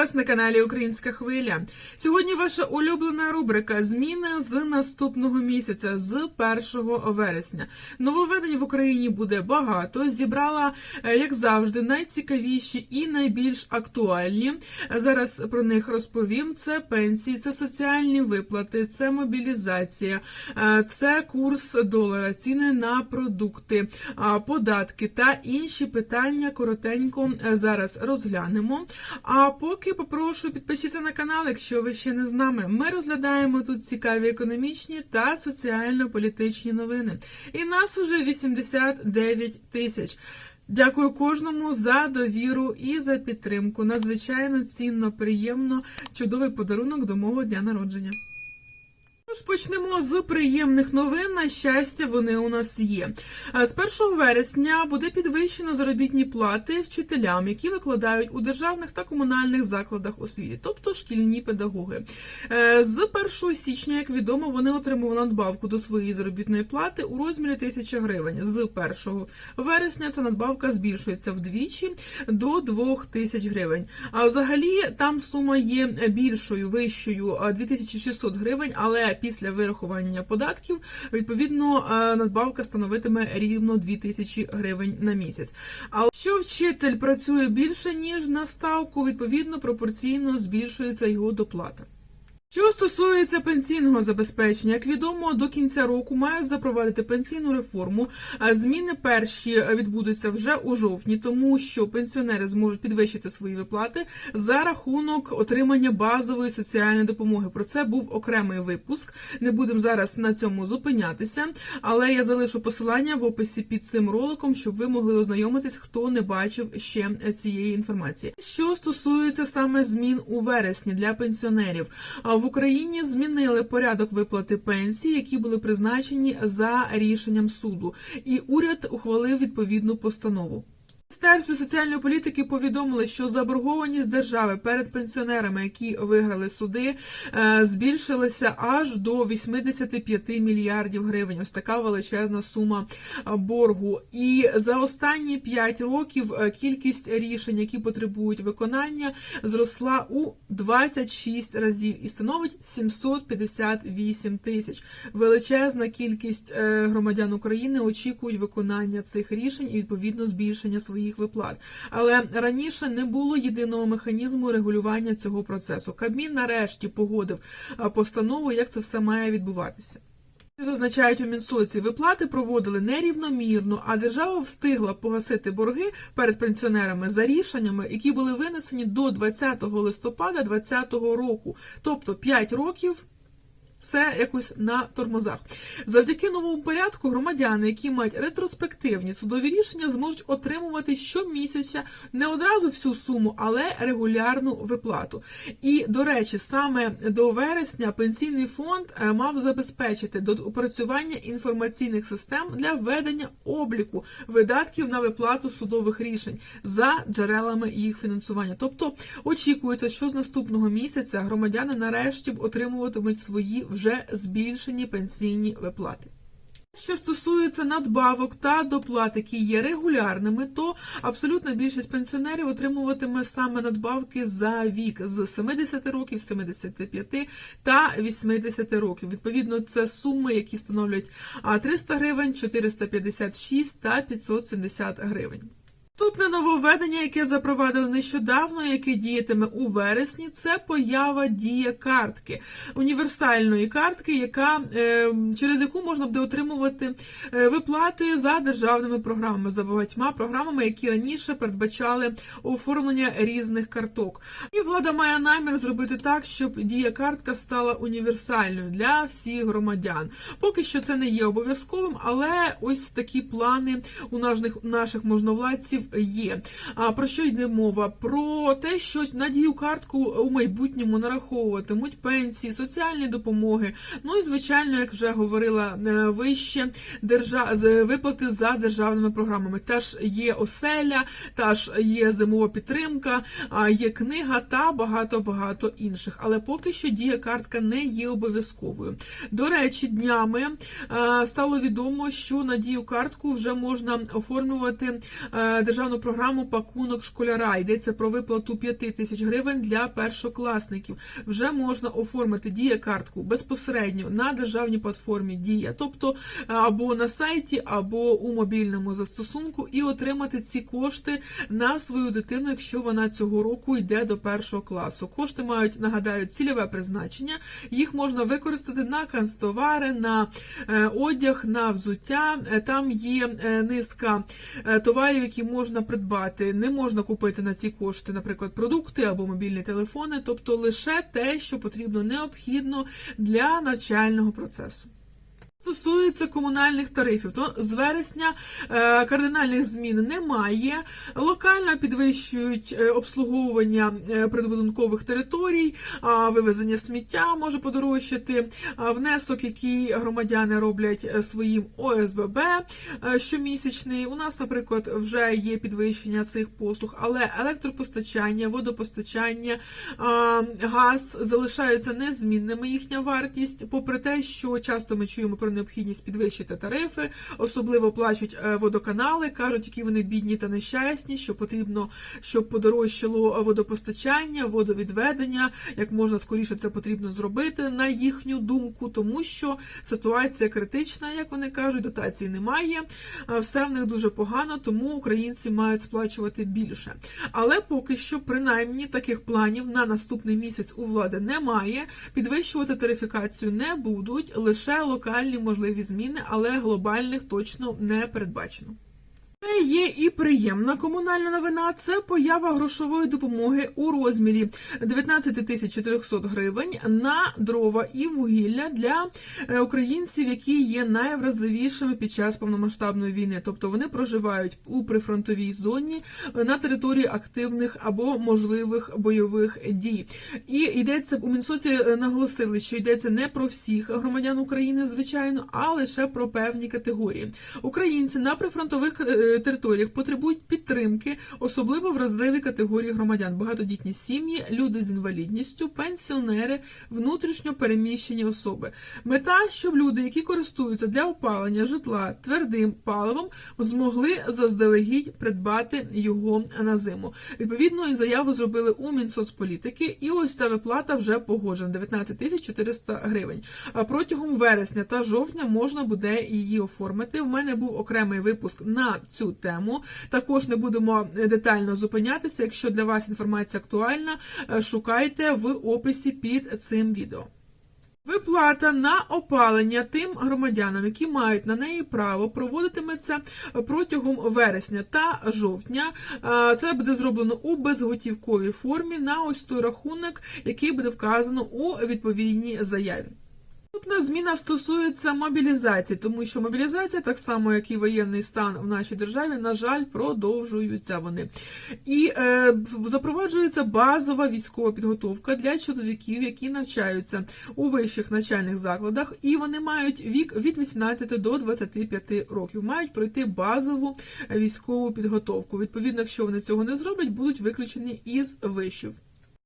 вас на каналі Українська Хвиля. Сьогодні ваша улюблена рубрика Зміни з наступного місяця, з 1 вересня. Нововведень в Україні буде багато. Зібрала, е, як завжди, найцікавіші і найбільш актуальні. Зараз про них розповім. Це пенсії, це соціальні виплати, це мобілізація, е, це курс долара, ціни на продукти, податки та інші питання коротенько е, зараз розглянемо. А поки попрошу підпишіться на канал, якщо ви ще не з нами. Ми розглядаємо тут цікаві економічні та соціально-політичні новини. І нас уже 89 тисяч. Дякую кожному за довіру і за підтримку. Надзвичайно цінно, приємно, чудовий подарунок до мого дня народження. Тож почнемо з приємних новин. На щастя, вони у нас є. Е, З 1 вересня буде підвищено заробітні плати вчителям, які викладають у державних та комунальних закладах освіти, тобто шкільні педагоги. Е, З 1 січня, як відомо, вони отримували надбавку до своєї заробітної плати у розмірі 1000 гривень. З 1 вересня ця надбавка збільшується вдвічі до 2000 гривень. А взагалі там сума є більшою, вищою а, 2600 гривень, але після вирахування податків відповідно надбавка становитиме рівно 2000 гривень на місяць. А якщо вчитель працює більше ніж на ставку, відповідно пропорційно збільшується його доплата. Що стосується пенсійного забезпечення, як відомо, до кінця року мають запровадити пенсійну реформу. А Зміни перші відбудуться вже у жовтні, тому що пенсіонери зможуть підвищити свої виплати за рахунок отримання базової соціальної допомоги. Про це був окремий випуск. Не будемо зараз на цьому зупинятися, але я залишу посилання в описі під цим роликом, щоб ви могли ознайомитись, хто не бачив ще цієї інформації. Що стосується саме змін у вересні для пенсіонерів. В Україні змінили порядок виплати пенсій, які були призначені за рішенням суду, і уряд ухвалив відповідну постанову. Міністерстві соціальної політики повідомили, що заборгованість держави перед пенсіонерами, які виграли суди, е, збільшилася аж до 85 мільярдів гривень. Ось така величезна сума е, боргу. І за останні 5 років е, кількість рішень, які потребують виконання, зросла у 26 разів і становить 758 тисяч. Величезна кількість громадян України очікують виконання цих рішень і відповідно збільшення своїх виплат. Але раніше не було єдиного механізму регулювання цього процесу. Кабмін нарешті погодив постанову, як це все має відбуватися. Зазначають у Мінсоці, виплати проводили нерівномірно, а держава встигла погасити борги перед пенсіонерами за рішеннями, які були винесені до 20 листопада 2020 року, тобто 5 років. Все якось на тормозах. Завдяки новому порядку громадяни, які мають ретроспективні судові рішення, зможуть отримувати щомісяця не одразу всю суму, але регулярну виплату. І до речі, саме до вересня пенсійний фонд е, мав забезпечити опрацювання інформаційних систем для введення обліку видатків на виплату судових рішень за джерелами їх фінансування. Тобто очікується, що з наступного місяця громадяни нарешті б отримуватимуть свої вже збільшені пенсійні виплати. Що стосується надбавок та доплат, які є регулярними, то абсолютна більшість пенсіонерів отримуватиме саме надбавки за вік з 70 років, 75 та 80 років. Відповідно, це суми, які становлять а, 300 гривень, 456 та 570 гривень. Наступне нововведення, яке запровадили нещодавно, яке діятиме у вересні, це поява дія картки, універсальної картки, яка е, через яку можна буде отримувати е, виплати за державними програмами, за багатьма програмами, які раніше передбачали оформлення різних карток. І влада має намір зробити так, щоб дія картка стала універсальною для всіх громадян. Поки що це не є обов'язковим, але ось такі плани у наших, наших можновладців є. А про що йде мова? Про те, що на дію картку у майбутньому нараховуватимуть пенсії, соціальні допомоги. Ну і звичайно, як вже говорила е, вище, держа... виплати за державними програмами. Теж є оселя, теж є зимова підтримка, є книга та багато багато інших. Але поки що дія картка не є обов'язковою. До речі, днями е, стало відомо, що на дію картку вже можна оформлювати е, державну програму Пакунок школяра. Йдеться про виплату 5 тисяч гривень для першокласників. Вже можна оформити дія картку безпосередньо на державній платформі Дія, тобто е, або на сайті, або у мобільному застосунку, і отримати ці кошти на свою дитину, якщо вона цього року йде до першого класу. Кошти мають нагадаю цільове призначення. Їх можна використати на канцтовари, на е, одяг, на взуття. Е, Там є низка товарів, які можна придбати. Не можна купити на ці кошти, наприклад, продукти або мобільні телефони, тобто лише те, що потрібно необхідно для навчального процесу. Стосується комунальних тарифів, то з вересня е, кардинальних змін немає. Локально підвищують е, обслуговування е, прибудинкових територій, вивезення сміття може подорожчати, внесок, який громадяни роблять своїм ОСББ щомісячний. У нас, наприклад, вже є підвищення цих послуг, але електропостачання, водопостачання, газ залишаються незмінними їхня вартість, попри те, що часто ми чуємо про необхідність підвищити тарифи, особливо плачуть е, водоканали, кажуть, які вони бідні та нещасні, що потрібно, щоб подорожчало водопостачання, водовідведення, як можна скоріше це потрібно зробити на їхню думку, тому що ситуація критична, як вони кажуть, дотацій немає, е, все в них дуже погано, тому українці мають сплачувати більше. Але поки що, принаймні, таких планів на наступний місяць у влади немає. Підвищувати тарифікацію не будуть, лише локальні можливі зміни, але глобальних точно не передбачено. Є і приємна комунальна новина. Це поява грошової допомоги у розмірі 19 тисяч 400 гривень на дрова і вугілля для е, українців, які є найвразливішими під час повномасштабної війни. Тобто вони проживають у прифронтовій зоні е, на території активних або можливих бойових дій. І йдеться у Мінсоці е, наголосили, що йдеться не про всіх громадян України, звичайно, а лише про певні категорії. Українці на прифронтових територіях потребують підтримки, особливо вразливі категорії громадян: багатодітні сім'ї, люди з інвалідністю, пенсіонери, внутрішньо переміщені особи. Мета, щоб люди, які користуються для опалення житла твердим паливом, змогли заздалегідь придбати його на зиму. Відповідно, заяву зробили у Мінсоцполітики, і ось ця виплата вже погоджена 19 тисяч 400 гривень. А протягом вересня та жовтня можна буде її оформити. У мене був окремий випуск на цю тему. Також не будемо детально зупинятися. Якщо для вас інформація актуальна, е, шукайте в описі під цим відео. Виплата на опалення тим громадянам, які мають на неї право, проводитиметься протягом вересня та жовтня. Е, Це буде зроблено у безготівковій формі на ось той рахунок, який буде вказано у відповідній заяві. Наступна зміна стосується мобілізації, тому що мобілізація, так само як і воєнний стан в нашій державі, на жаль, продовжуються вони. І е, запроваджується базова військова підготовка для чоловіків, які навчаються у вищих навчальних закладах, і вони мають вік від 18 до 25 років, мають пройти базову військову підготовку. Відповідно, якщо вони цього не зроблять, будуть виключені із вишів.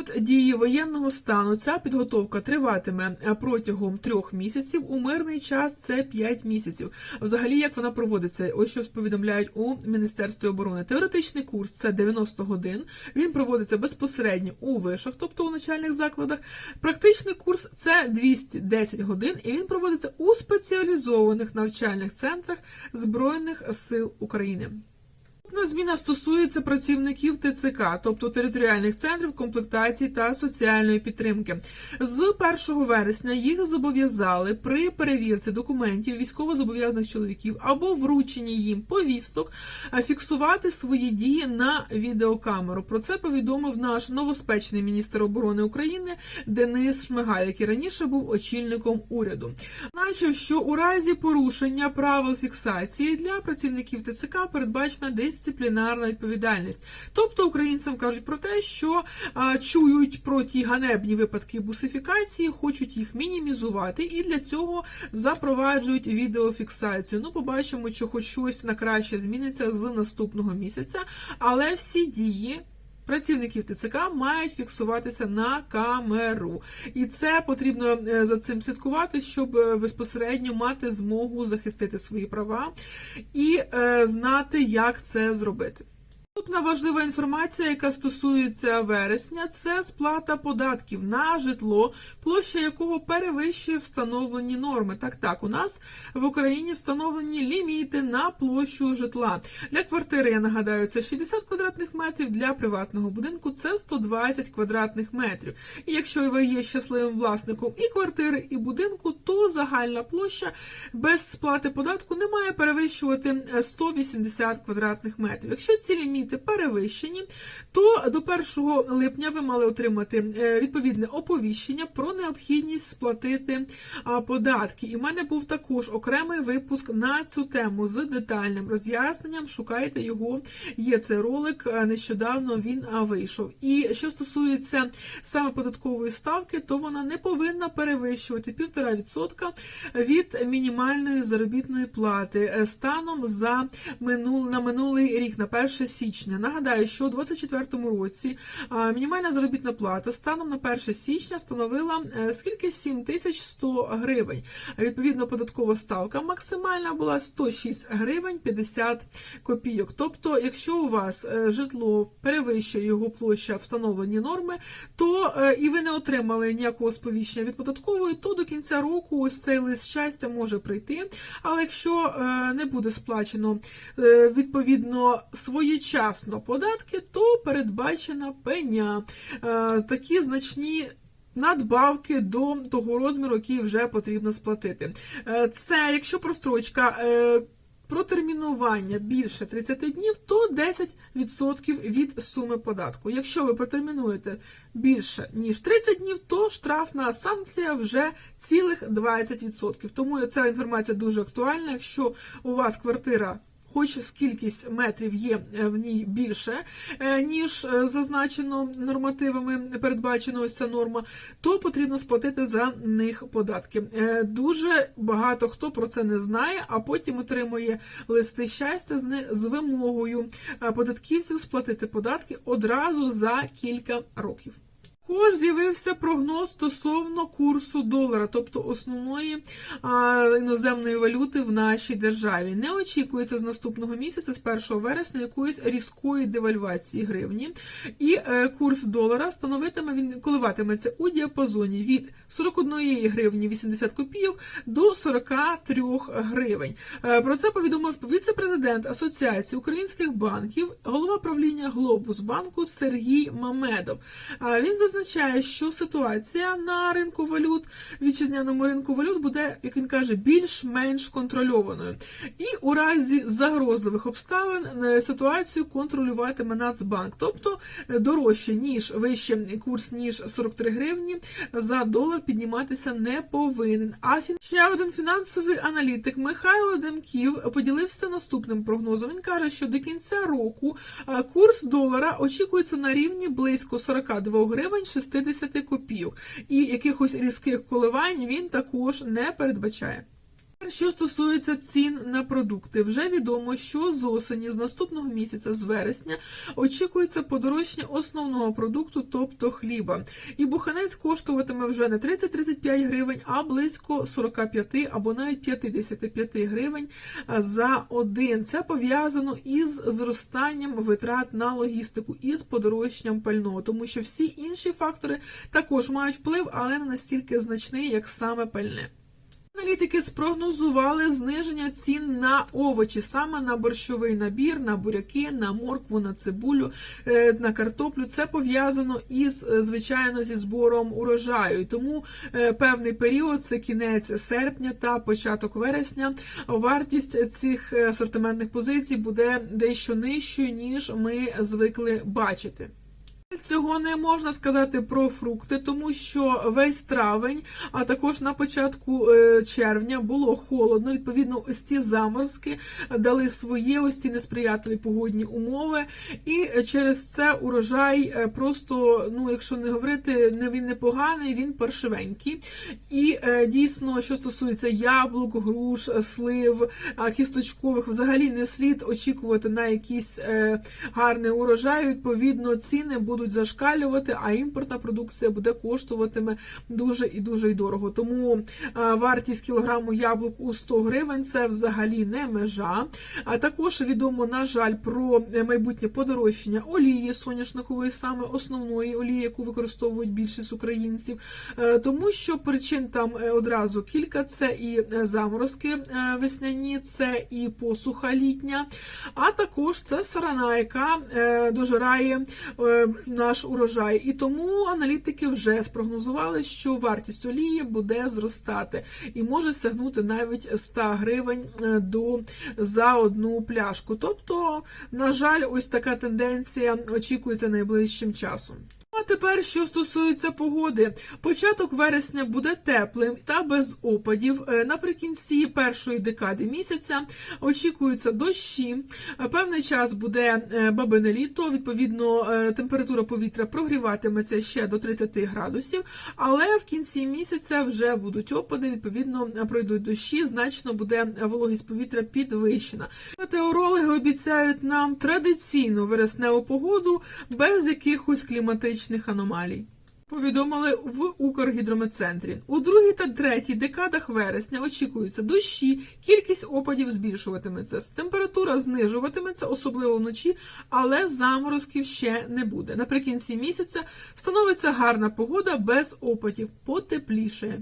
От дії воєнного стану ця підготовка триватиме протягом трьох місяців. У мирний час це 5 місяців. Взагалі, як вона проводиться? Ось що повідомляють у Міністерстві оборони. Теоретичний курс це 90 годин. Він проводиться безпосередньо у вишах, тобто у начальних закладах. Практичний курс це 210 годин, і він проводиться у спеціалізованих навчальних центрах Збройних сил України. Наступна зміна стосується працівників ТЦК, тобто територіальних центрів комплектації та соціальної підтримки. З 1 вересня їх зобов'язали при перевірці документів військовозобов'язаних чоловіків або врученні їм повісток фіксувати свої дії на відеокамеру. Про це повідомив наш новоспечний міністр оборони України Денис Шмигаль, який раніше був очільником уряду. Значив, що у разі порушення правил фіксації для працівників ТЦК передбачена дисциплінарна відповідальність. Тобто українцям кажуть про те, що а, чують про ті ганебні випадки бусифікації, хочуть їх мінімізувати, і для цього запроваджують відеофіксацію. Ну, побачимо, що хоч щось на краще зміниться з наступного місяця, але всі дії. Працівників ТЦК мають фіксуватися на камеру, і це потрібно е, за цим слідкувати, щоб е, безпосередньо мати змогу захистити свої права і е, знати, як це зробити. Наступна важлива інформація, яка стосується вересня, це сплата податків на житло, площа якого перевищує встановлені норми. Так, так, у нас в Україні встановлені ліміти на площу житла. Для квартири, я нагадаю, це 60 квадратних метрів, для приватного будинку це 120 квадратних метрів. І якщо ви є щасливим власником і квартири, і будинку, то загальна площа без сплати податку не має перевищувати е, 180 квадратних метрів. Якщо ці ліміти перевищені, то до 1 липня ви мали отримати е, відповідне оповіщення про необхідність сплатити податки. І в мене був також окремий випуск на цю тему з детальним роз'ясненням. Шукайте його. Є цей ролик. е, Нещодавно він вийшов. І що стосується саме податкової ставки, то вона не повинна перевищувати 1,5% від мінімальної заробітної плати е, станом за минул, на минулий рік, на 1 січня. Нагадаю, що у 2024 році мінімальна заробітна плата станом на 1 січня становила е, скільки 7100 гривень. Відповідно, податкова ставка максимальна була 106 гривень 50 копійок. Тобто, якщо у вас е, житло перевищує його площа встановлені норми, то е, і ви не отримали ніякого сповіщення від податкової, то до кінця року ось цей лист щастя може прийти. Але якщо не буде сплачено відповідно своєчасно податки, то передбачена пеня. Е, Такі значні. Надбавки до того розміру, який вже потрібно сплатити. Е, Це якщо прострочка е, протермінування більше 30 днів, то 10% від суми податку. Якщо ви протермінуєте більше ніж 30 днів, то штрафна санкція вже цілих 20%. Тому ця інформація дуже актуальна. Якщо у вас квартира Хоч скількість метрів є е, в ній більше, е, ніж е, зазначено нормативами, передбачена ось ця норма, то потрібно сплатити за них податки. Дуже багато хто про це не знає, а потім отримує листи щастя з ни- з вимогою податківців сплатити податки одразу за кілька років. Також з'явився прогноз стосовно курсу долара, тобто основної а, іноземної валюти в нашій державі. Не очікується з наступного місяця, з 1 вересня, якоїсь різкої девальвації гривні. І е, курс долара становитиме він коливатиметься у діапазоні від 41 гривні 80 копійок до 43 гривень. Е, про це повідомив віце-президент Асоціації українських банків, голова правління Глобус банку Сергій Мамедов. А Він зазначає, що ситуація на ринку валют, вітчизняному ринку валют буде, як він каже, більш-менш контрольованою. І у разі загрозливих обставин е, ситуацію контролюватиме Нацбанк, тобто е, дорожче ніж вище курс ніж 43 гривні за долар підніматися не повинен. А ще один фінансовий аналітик Михайло Демків поділився наступним прогнозом. Він каже, що до кінця року е, курс долара очікується на рівні близько 42 гривень 60 копійок, і якихось різких коливань він також не передбачає. Що стосується цін на продукти, вже відомо, що з осені, з наступного місяця, з вересня, очікується подорожчання основного продукту, тобто хліба. І буханець коштуватиме вже не 30-35 гривень, а близько 45 або навіть 55 гривень за один. Це пов'язано із зростанням витрат на логістику із подорожчанням пального, тому що всі інші фактори також мають вплив, але не настільки значний, як саме пальне. Аналітики спрогнозували зниження цін на овочі, саме на борщовий набір, на буряки, на моркву, на цибулю, е, на картоплю. Це пов'язано із, е, звичайно, зі збором урожаю. Тому е, певний період, це кінець серпня та початок вересня, вартість цих асортиментних позицій буде дещо нижчою, ніж ми звикли бачити. Цього не можна сказати про фрукти, тому що весь травень, а також на початку е, червня було холодно. Відповідно, ось ці заморозки дали свої ось ці несприятливі погодні умови, і через це урожай е, просто, ну якщо не говорити, не він непоганий, він паршивенький. І е, дійсно, що стосується яблук, груш, слив, кісточкових, взагалі не слід очікувати на якийсь гарний урожай. Відповідно, ціни будуть будуть зашкалювати, а імпортна продукція буде коштуватиме дуже і дуже й дорого. Тому е, вартість кілограму яблук у 100 гривень це взагалі не межа. А також відомо, на жаль, про майбутнє подорожчання олії соняшникової, саме основної олії, яку використовують більшість українців, Е, тому що причин там е, одразу кілька: це і заморозки весняні, це і посуха літня, а також це сарана, яка дожирає наш урожай. І тому аналітики вже спрогнозували, що вартість олії буде зростати і може сягнути навіть 100 гривень е, до за одну пляшку. Тобто, на жаль, ось така тенденція очікується найближчим часом. А тепер, що стосується погоди, початок вересня буде теплим та без опадів. Е, Наприкінці першої декади місяця очікуються дощі. Е, Певний час буде е, бабине літо. Відповідно, температура повітря прогріватиметься ще до 30 градусів, але в кінці місяця вже будуть опади. Відповідно, пройдуть дощі. Значно буде вологість повітря підвищена. Метеорологи обіцяють нам традиційну вересневу погоду без якихось кліматичних аномалій. Повідомили в Укргідрометцентрі. У другій та третій декадах вересня очікуються дощі, кількість опадів збільшуватиметься, температура знижуватиметься, особливо вночі, але заморозків ще не буде. Наприкінці місяця встановиться гарна погода без опадів, потепліше.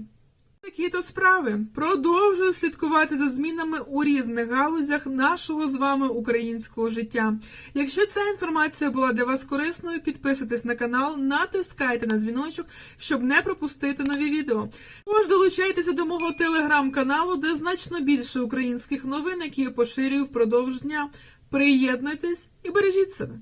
Такі то справи. Продовжую слідкувати за змінами у різних галузях нашого з вами українського життя. Якщо ця інформація була для вас корисною, підписуйтесь на канал, натискайте на дзвіночок, щоб не пропустити нові відео. Також долучайтеся до мого телеграм-каналу, де значно більше українських новин, які я поширюю впродовж дня. Приєднуйтесь і бережіть себе.